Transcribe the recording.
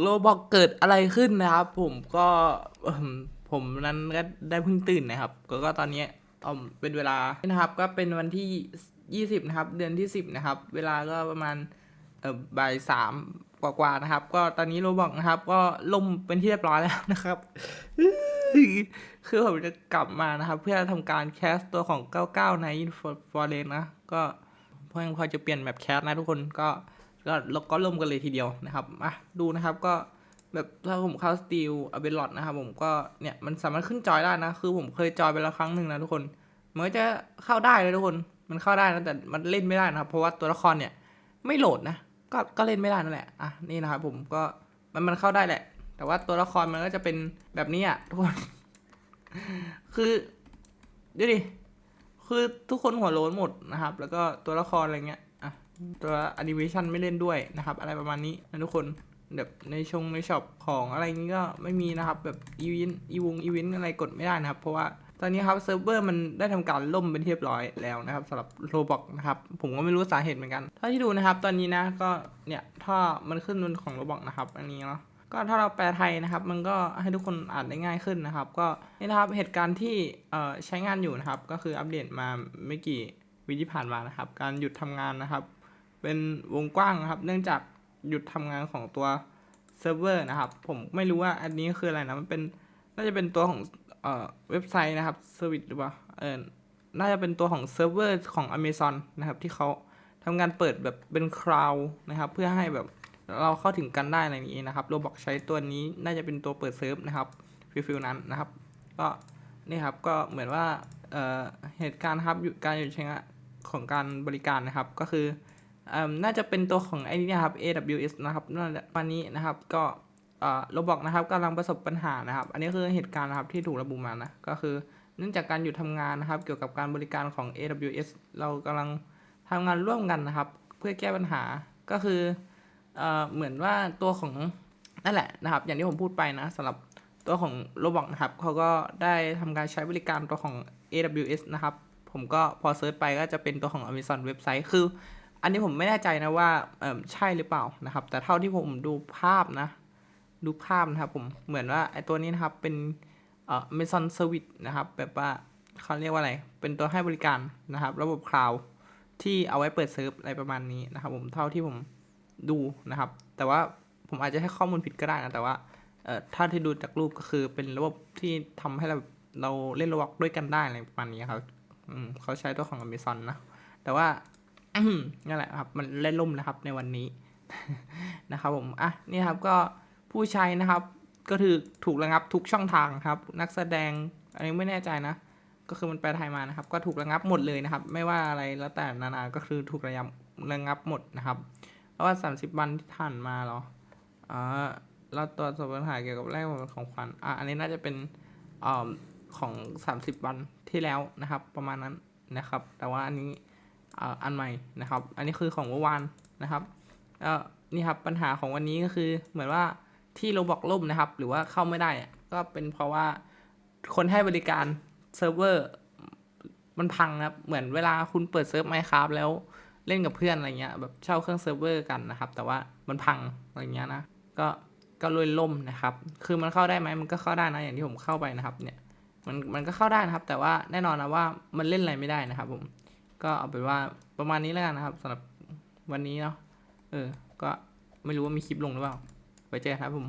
โลบอกเกิดอะไรขึ้นนะครับ ผมก็ผมนั้นก็ได้เพิ่งตื่นนะครับ ก็ก็ตอนนี้เอมเป็นเวลานะครับ ก็เป็นวันที่ยี่สิบนะครับ เดือนที่สิบนะครับ เวลาก็ประมาณเออบ่ายสามกว่าๆนะครับ ก็ตอนนี้โรบอกนะครับ ก็ล่มเป็นที่เรียบร้อยแล้วนะครับคือผมจะกลับมานะครับ เพื่อทำการแคสตัวของ 99 ในฟอร์เรนนะ ก็พอยังพอจะเปลี่ยนแบบแคสนะทุกคนก็ ก็ล้วก็ล่มกันเลยทีเดียวนะครับอะดูนะครับก็แบบถ้าผมเข้าสตีลอเบลอดนะครับผมก็เนี่ยมันสามารถขึ้นจอยได้นะ คือผมเคยจอยไปแล้วครั้งหนึ่งนะทุกคนมันก็จะเข้าได้เลยทุกคนมันเข้าได้นะแต่มันเล่นไม่ได้นะครับ เพราะว่าตัวละครเนี่ยไม่โหลดนะก็ก็เล่นไม่ได้นั่นแหละอะนี่นะครับผมก็มันมันเข้าได้แหละ แต่ว่าตัวละครมันก็จะเป็นแบบนี้อะทุกคน คือดูดิคือทุกคนหัวโล้นหมดนะครับ แล้วก็ตัวละครอะไรเงี้ย ตัวแอนิเมชันไม่เล่นด้วยนะครับ อะไรประมาณนี้นะทุกคนแบบในชงในช็อปของอะไรงี้ก็ไม่มีนะครับแบบอีเวนต์อีวงอีเวนต์อะไรกดไม่ได้นะครับ เพราะว่าตอนนี้ครับเซิร์ฟเวอร์มันได้ทำการล่มเป็นที่เรียบร้อยแล้วนะครับสำหรับโรบอกนะครับผมก็ไม่รู้สาเหตุเหมือนกันเท่าที่ดูนะครับตอนนี้นะก็เนี่ยถ้ามันขึ้นบนของโรบอกนะครับอันนี้เนาะก็ถ้าเราแปลไทยนะครับ มันก็ให้ทุกคนอ่านได้ง่ายขึ้นนะครับ ก็นี่นะครับเหตุการณ์ที่เออใช้งานอยู่นะครับ ก็คืออัปเดตมาไม่กี่วิที่ผ่านมานะครับ การหยุดทำงานนะครับ เป็นวงกว้างนะครับ เนื่องจากหยุดทำงานของตัวเซิร์ฟเวอร์นะครับ ผมไม่รู้ว่าอันนี้คืออะไรนะ มันเป็นน่าจะเป็นตัวของเอ่อเว็บไซต์นะครับเซอร์วิสหรือเปล่าเออน่าจะเป็นตัวของเซิร์ฟเวอร์ของ Amazon นะครับ ที่เขาทำงานเปิดแบบเป็นคลาวนะครับ เพื่อให้แบบเราเข้าถึงกันได้อะไรนี้นะครับโรบอกใช้ตัวนี้น่าจะเป็นตัวเปิดเซิร์ฟนะครับฟิลฟิลนั้นนะครับ ก็นี่ครับก็เหมือนว่าเอ่อเหตุการณ์ครับหยุดการหยุดใช้งานของการบริการนะครับ ก็คือ น่าจะเป็นตัวของไอ้นี่นะครับ AWS นะครับวันนี้นะครับก็เอ่อโรบอกนะครับกำลังประสบปัญหานะครับ อันนี้คือเหตุการณ์นะครับที่ถูกระบุมานะก็คือเนื่องจากการหยุดทำงานนะครับ เกี่ยวกับการบริการของ AWS เรากำลังทำงานร่วมกันนะครับ เพื่อแก้ปัญหาก็คือเอเหมือนว่าตัวของนั่นแหละนะครับ อย่างที่ผมพูดไปนะสำหรับตัวของ Roblox นะครับเขาก็ได้ทำการใช้บริการตัวของ AWS นะครับ ผมก็พอเซิร์ชไปก็จะเป็นตัวของ Amazon เว็บไซต์คือ อันนี้ผมไม่แน่ใจนะว่าใช่หรือเปล่านะครับ แต่เท่าที่ผมดูภาพนะ ดูภาพนะครับผมเหมือนว่าไอตัวนี้นะครับเป็นเอ่อ Amazon Service นะครับแบบว่าเขาเรียกว่าอะไร เป็นตัวให้บริการนะครับ ระบบคลาวด์ที่เอาไว้เปิดเซิร์ฟอะไรประมาณนี้นะครับ ผมเท่าที่ผมดูนะครับ แต่ว่าผมอาจจะให้ข้อมูลผิดก็ได้นะแต่ว่าเอ่อถ้าที่ดูจากรูปก็คือเป็นระบบที่ทำให้เราเราเล่นระบอกด้วยกันได้อะไรประมาณนี้ครับอืมเขาใช้ตัวของ Amazon นะแต่ว่า นั่นแหละครับ มันเล่นล่มนะครับในวันนี้นะครับผม อะ นี่ครับก็ผู้ใช้นะครับ ก็คือถูกระงับทุกช่องทางครับ นักแสดง อันนี้ไม่แน่ใจนะ ก็คือมันแปลไทยมานะครับ ก็ถูกระงับหมดเลยนะครับ ไม่ว่าอะไรแล้วแต่นานา ก็คือถูกระงับระงับหมดนะครับเพราะว่า30วันที่ผ่านมาเหรออ่าเราตรวจสอบปัญหาเกี่ยวกับแรกของขวัญ อ่าอันนี้น่าจะเป็นอ่าของ 30 วันที่แล้วนะครับ ประมาณนั้นนะครับ แต่ว่าอันนี้ อันใหม่นะครับ อันนี้คือของเมื่อวานนะครับนี่ครับปัญหาของวันนี้ก็คือเหมือนว่าที่เราบอกล่มนะครับ หรือว่าเข้าไม่ได้ก็เป็นเพราะว่าคนให้บริการเซิร์ฟเวอร์มันพังนะครับ เหมือนเวลาคุณเปิดเซิร์ฟไมค์ครับแล้วเล่นกับเพื่อนอะไรเงี้ยแบบเช่าเครื่องเซิร์ฟเวอร์กันนะครับ แต่ว่ามันพังอะไรเงี้ยนะก็ก็เลยล่มนะครับ คือมันเข้าได้ไหมมันก็เข้าได้นะอย่างที่ผมเข้าไปนะครับเนี่ยมันมันก็เข้าได้นะครับ แต่ว่าแน่นอนนะว่ามันเล่นอะไรไม่ได้นะครับผม ก็เอาเป็นว่าประมาณนี้แล้วกันนะครับสำหรับวันนี้เนาะเออ ก็ไม่รู้ว่ามีคลิปลงหรือเปล่า ไว้เจอกันครับผม